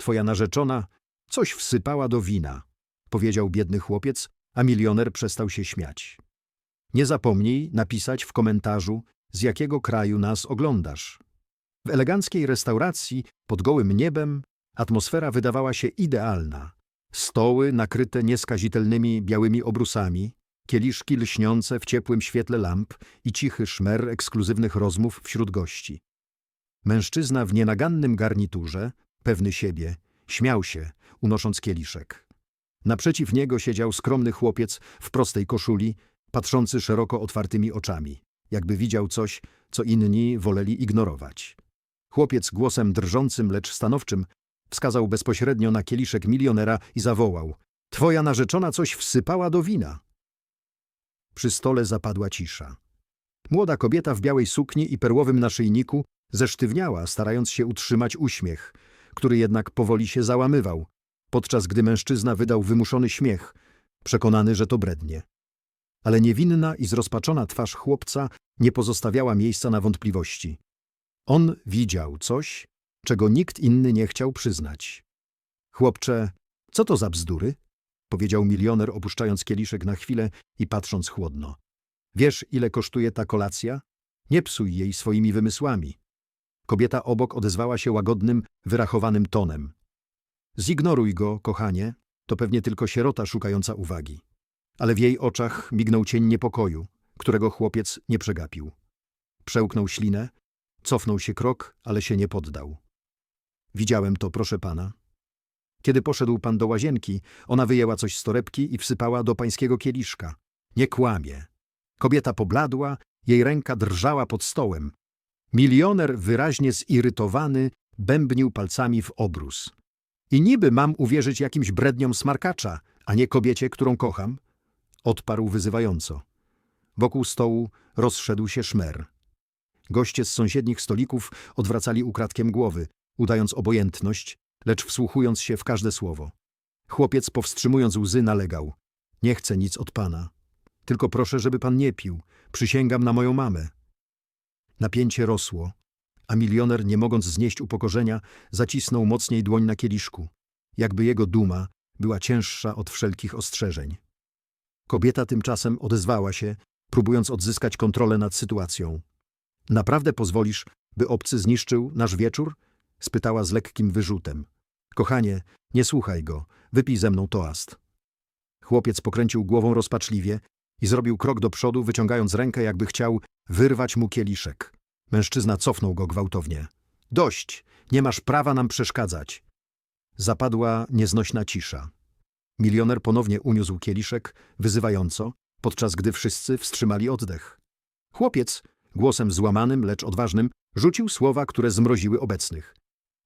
Twoja narzeczona coś wsypała do wina, powiedział biedny chłopiec, a milioner przestał się śmiać. Nie zapomnij napisać w komentarzu, z jakiego kraju nas oglądasz. W eleganckiej restauracji pod gołym niebem atmosfera wydawała się idealna. Stoły nakryte nieskazitelnymi białymi obrusami, kieliszki lśniące w ciepłym świetle lamp i cichy szmer ekskluzywnych rozmów wśród gości. Mężczyzna w nienagannym garniturze, pewny siebie, śmiał się, unosząc kieliszek. Naprzeciw niego siedział skromny chłopiec w prostej koszuli, patrzący szeroko otwartymi oczami, jakby widział coś, co inni woleli ignorować. Chłopiec głosem drżącym, lecz stanowczym wskazał bezpośrednio na kieliszek milionera i zawołał – Twoja narzeczona coś wsypała do wina. Przy stole zapadła cisza. Młoda kobieta w białej sukni i perłowym naszyjniku zesztywniała, starając się utrzymać uśmiech, który jednak powoli się załamywał, podczas gdy mężczyzna wydał wymuszony śmiech, przekonany, że to brednie. Ale niewinna i zrozpaczona twarz chłopca nie pozostawiała miejsca na wątpliwości. On widział coś, czego nikt inny nie chciał przyznać. Chłopcze, co to za bzdury? powiedział milioner, opuszczając kieliszek na chwilę i patrząc chłodno. Wiesz, ile kosztuje ta kolacja? Nie psuj jej swoimi wymysłami. Kobieta obok odezwała się łagodnym, wyrachowanym tonem. Zignoruj go, kochanie, to pewnie tylko sierota szukająca uwagi. Ale w jej oczach mignął cień niepokoju, którego chłopiec nie przegapił. Przełknął ślinę, cofnął się krok, ale się nie poddał. Widziałem to, proszę pana. Kiedy poszedł pan do łazienki, ona wyjęła coś z torebki i wsypała do pańskiego kieliszka. Nie kłamie. Kobieta pobladła, jej ręka drżała pod stołem. Milioner, wyraźnie zirytowany, bębnił palcami w obrus. I niby mam uwierzyć jakimś bredniom smarkacza, a nie kobiecie, którą kocham? Odparł wyzywająco. Wokół stołu rozszedł się szmer. Goście z sąsiednich stolików odwracali ukradkiem głowy, udając obojętność, lecz wsłuchując się w każde słowo. Chłopiec, powstrzymując łzy, nalegał. Nie chcę nic od pana. Tylko proszę, żeby pan nie pił. Przysięgam na moją mamę. Napięcie rosło, a milioner, nie mogąc znieść upokorzenia, zacisnął mocniej dłoń na kieliszku, jakby jego duma była cięższa od wszelkich ostrzeżeń. Kobieta tymczasem odezwała się, próbując odzyskać kontrolę nad sytuacją. Naprawdę pozwolisz, by obcy zniszczył nasz wieczór? spytała z lekkim wyrzutem. Kochanie, nie słuchaj go, wypij ze mną toast. Chłopiec pokręcił głową rozpaczliwie i zrobił krok do przodu, wyciągając rękę, jakby chciał wyrwać mu kieliszek. Mężczyzna cofnął go gwałtownie. Dość, nie masz prawa nam przeszkadzać. Zapadła nieznośna cisza. Milioner ponownie uniósł kieliszek, wyzywająco, podczas gdy wszyscy wstrzymali oddech. Chłopiec, głosem złamanym, lecz odważnym, rzucił słowa, które zmroziły obecnych.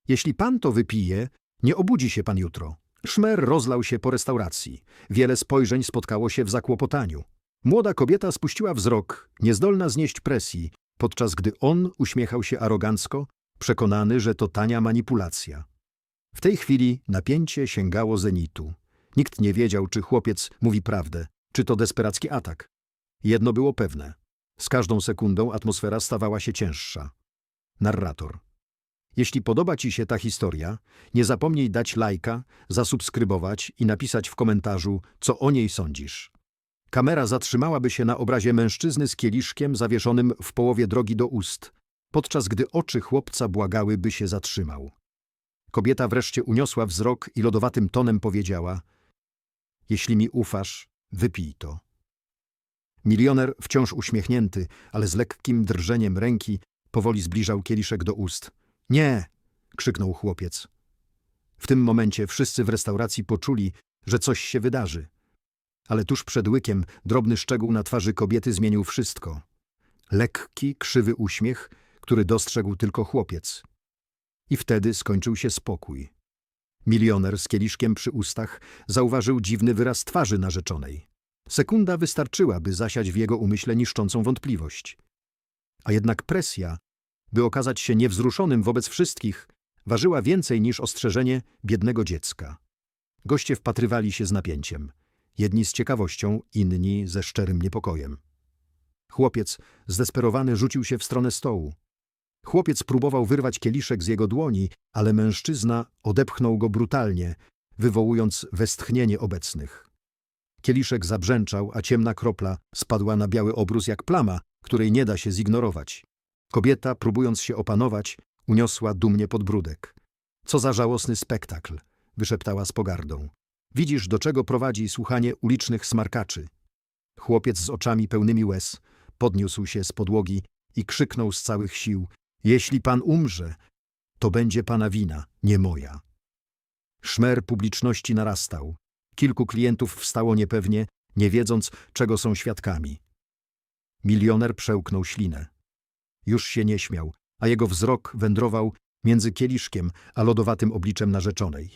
Jeśli pan to wypije, nie obudzi się pan jutro. Szmer rozlał się po restauracji. Wiele spojrzeń spotkało się w zakłopotaniu. Młoda kobieta spuściła wzrok, niezdolna znieść presji, podczas gdy on uśmiechał się arogancko, przekonany, że to tania manipulacja. W tej chwili napięcie sięgało zenitu. Nikt nie wiedział, czy chłopiec mówi prawdę, czy to desperacki atak. Jedno było pewne. Z każdą sekundą atmosfera stawała się cięższa. Narrator. Jeśli podoba Ci się ta historia, nie zapomnij dać lajka, zasubskrybować i napisać w komentarzu, co o niej sądzisz. Kamera zatrzymałaby się na obrazie mężczyzny z kieliszkiem zawieszonym w połowie drogi do ust, podczas gdy oczy chłopca błagały, by się zatrzymał. Kobieta wreszcie uniosła wzrok i lodowatym tonem powiedziała – jeśli mi ufasz, wypij to. Milioner, wciąż uśmiechnięty, ale z lekkim drżeniem ręki, powoli zbliżał kieliszek do ust. Nie! krzyknął chłopiec. W tym momencie wszyscy w restauracji poczuli, że coś się wydarzy. Ale tuż przed łykiem drobny szczegół na twarzy kobiety zmienił wszystko. Lekki, krzywy uśmiech, który dostrzegł tylko chłopiec. I wtedy skończył się spokój. Milioner z kieliszkiem przy ustach zauważył dziwny wyraz twarzy narzeczonej. Sekunda wystarczyła, by zasiać w jego umyśle niszczącą wątpliwość. A jednak presja, by okazać się niewzruszonym wobec wszystkich, ważyła więcej niż ostrzeżenie biednego dziecka. Goście wpatrywali się z napięciem. Jedni z ciekawością, inni ze szczerym niepokojem. Chłopiec, zdesperowany, rzucił się w stronę stołu. Chłopiec próbował wyrwać kieliszek z jego dłoni, ale mężczyzna odepchnął go brutalnie, wywołując westchnienie obecnych. Kieliszek zabrzęczał, a ciemna kropla spadła na biały obrus jak plama, której nie da się zignorować. Kobieta, próbując się opanować, uniosła dumnie podbródek. Co za żałosny spektakl, wyszeptała z pogardą. Widzisz, do czego prowadzi słuchanie ulicznych smarkaczy. Chłopiec z oczami pełnymi łez podniósł się z podłogi i krzyknął z całych sił: Jeśli pan umrze, to będzie pana wina, nie moja. Szmer publiczności narastał. Kilku klientów wstało niepewnie, nie wiedząc, czego są świadkami. Milioner przełknął ślinę. Już się nie śmiał, a jego wzrok wędrował między kieliszkiem a lodowatym obliczem narzeczonej.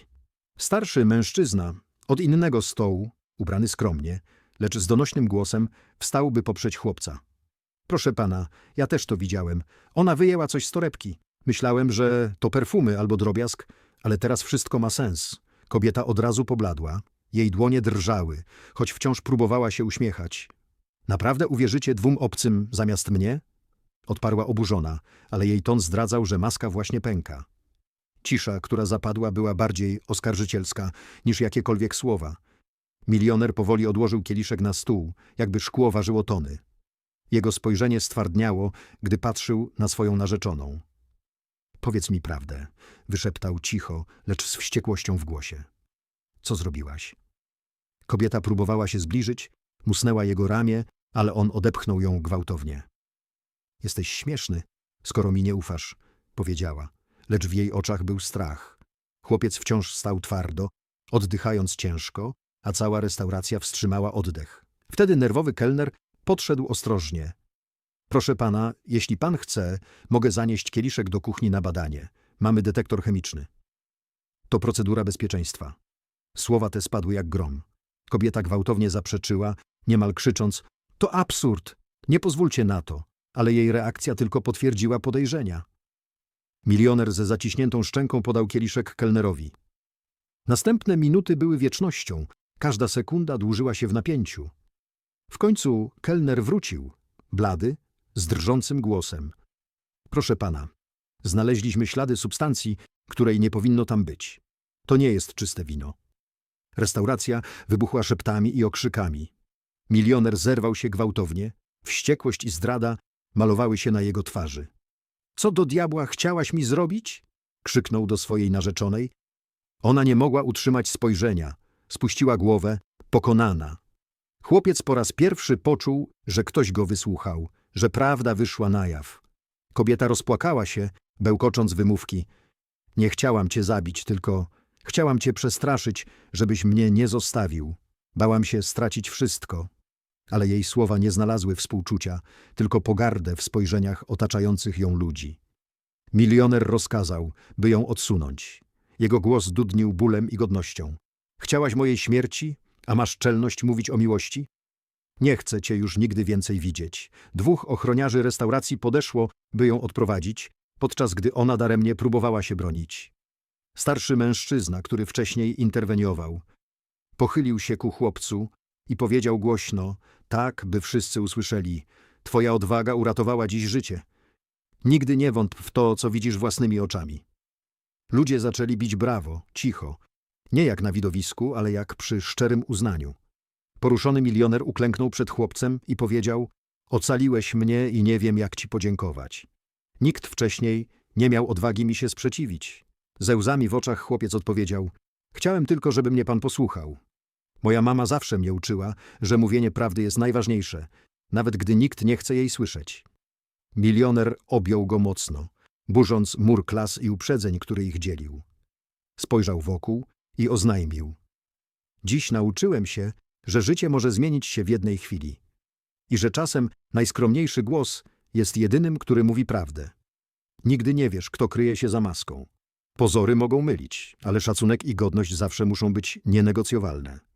Starszy mężczyzna od innego stołu, ubrany skromnie, lecz z donośnym głosem, wstał, by poprzeć chłopca. Proszę pana, ja też to widziałem. Ona wyjęła coś z torebki. Myślałem, że to perfumy albo drobiazg, ale teraz wszystko ma sens. Kobieta od razu pobladła. Jej dłonie drżały, choć wciąż próbowała się uśmiechać. Naprawdę uwierzycie dwóm obcym zamiast mnie? Odparła oburzona, ale jej ton zdradzał, że maska właśnie pęka. Cisza, która zapadła, była bardziej oskarżycielska niż jakiekolwiek słowa. Milioner powoli odłożył kieliszek na stół, jakby szkło ważyło tony. Jego spojrzenie stwardniało, gdy patrzył na swoją narzeczoną. Powiedz mi prawdę, wyszeptał cicho, lecz z wściekłością w głosie. Co zrobiłaś? Kobieta próbowała się zbliżyć, musnęła jego ramię, ale on odepchnął ją gwałtownie. Jesteś śmieszny, skoro mi nie ufasz, powiedziała, lecz w jej oczach był strach. Chłopiec wciąż stał twardo, oddychając ciężko, a cała restauracja wstrzymała oddech. Wtedy nerwowy kelner podszedł ostrożnie. Proszę pana, jeśli pan chce, mogę zanieść kieliszek do kuchni na badanie. Mamy detektor chemiczny. To procedura bezpieczeństwa. Słowa te spadły jak grom. Kobieta gwałtownie zaprzeczyła, niemal krzycząc: To absurd! Nie pozwólcie na to! Ale jej reakcja tylko potwierdziła podejrzenia. Milioner ze zaciśniętą szczęką podał kieliszek kelnerowi. Następne minuty były wiecznością. Każda sekunda dłużyła się w napięciu. W końcu kelner wrócił, blady, z drżącym głosem. Proszę pana, znaleźliśmy ślady substancji, której nie powinno tam być. To nie jest czyste wino. Restauracja wybuchła szeptami i okrzykami. Milioner zerwał się gwałtownie, wściekłość i zdrada malowały się na jego twarzy. Co do diabła chciałaś mi zrobić? krzyknął do swojej narzeczonej. Ona nie mogła utrzymać spojrzenia, spuściła głowę, pokonana. Chłopiec po raz pierwszy poczuł, że ktoś go wysłuchał, że prawda wyszła na jaw. Kobieta rozpłakała się, bełkocząc wymówki. Nie chciałam cię zabić, tylko chciałam cię przestraszyć, żebyś mnie nie zostawił. Bałam się stracić wszystko. Ale jej słowa nie znalazły współczucia, tylko pogardę w spojrzeniach otaczających ją ludzi. Milioner rozkazał, by ją odsunąć. Jego głos dudnił bólem i godnością. Chciałaś mojej śmierci, a masz czelność mówić o miłości? Nie chcę cię już nigdy więcej widzieć. Dwóch ochroniarzy restauracji podeszło, by ją odprowadzić, podczas gdy ona daremnie próbowała się bronić. Starszy mężczyzna, który wcześniej interweniował, pochylił się ku chłopcu i powiedział głośno, tak, by wszyscy usłyszeli: Twoja odwaga uratowała dziś życie. Nigdy nie wątp w to, co widzisz własnymi oczami. Ludzie zaczęli bić brawo, cicho, nie jak na widowisku, ale jak przy szczerym uznaniu. Poruszony milioner uklęknął przed chłopcem i powiedział: Ocaliłeś mnie i nie wiem, jak ci podziękować. Nikt wcześniej nie miał odwagi mi się sprzeciwić. Ze łzami w oczach chłopiec odpowiedział: Chciałem tylko, żeby mnie pan posłuchał. Moja mama zawsze mnie uczyła, że mówienie prawdy jest najważniejsze, nawet gdy nikt nie chce jej słyszeć. Milioner objął go mocno, burząc mur klas i uprzedzeń, który ich dzielił. Spojrzał wokół i oznajmił. Dziś nauczyłem się, że życie może zmienić się w jednej chwili i że czasem najskromniejszy głos jest jedynym, który mówi prawdę. Nigdy nie wiesz, kto kryje się za maską. Pozory mogą mylić, ale szacunek i godność zawsze muszą być nienegocjowalne.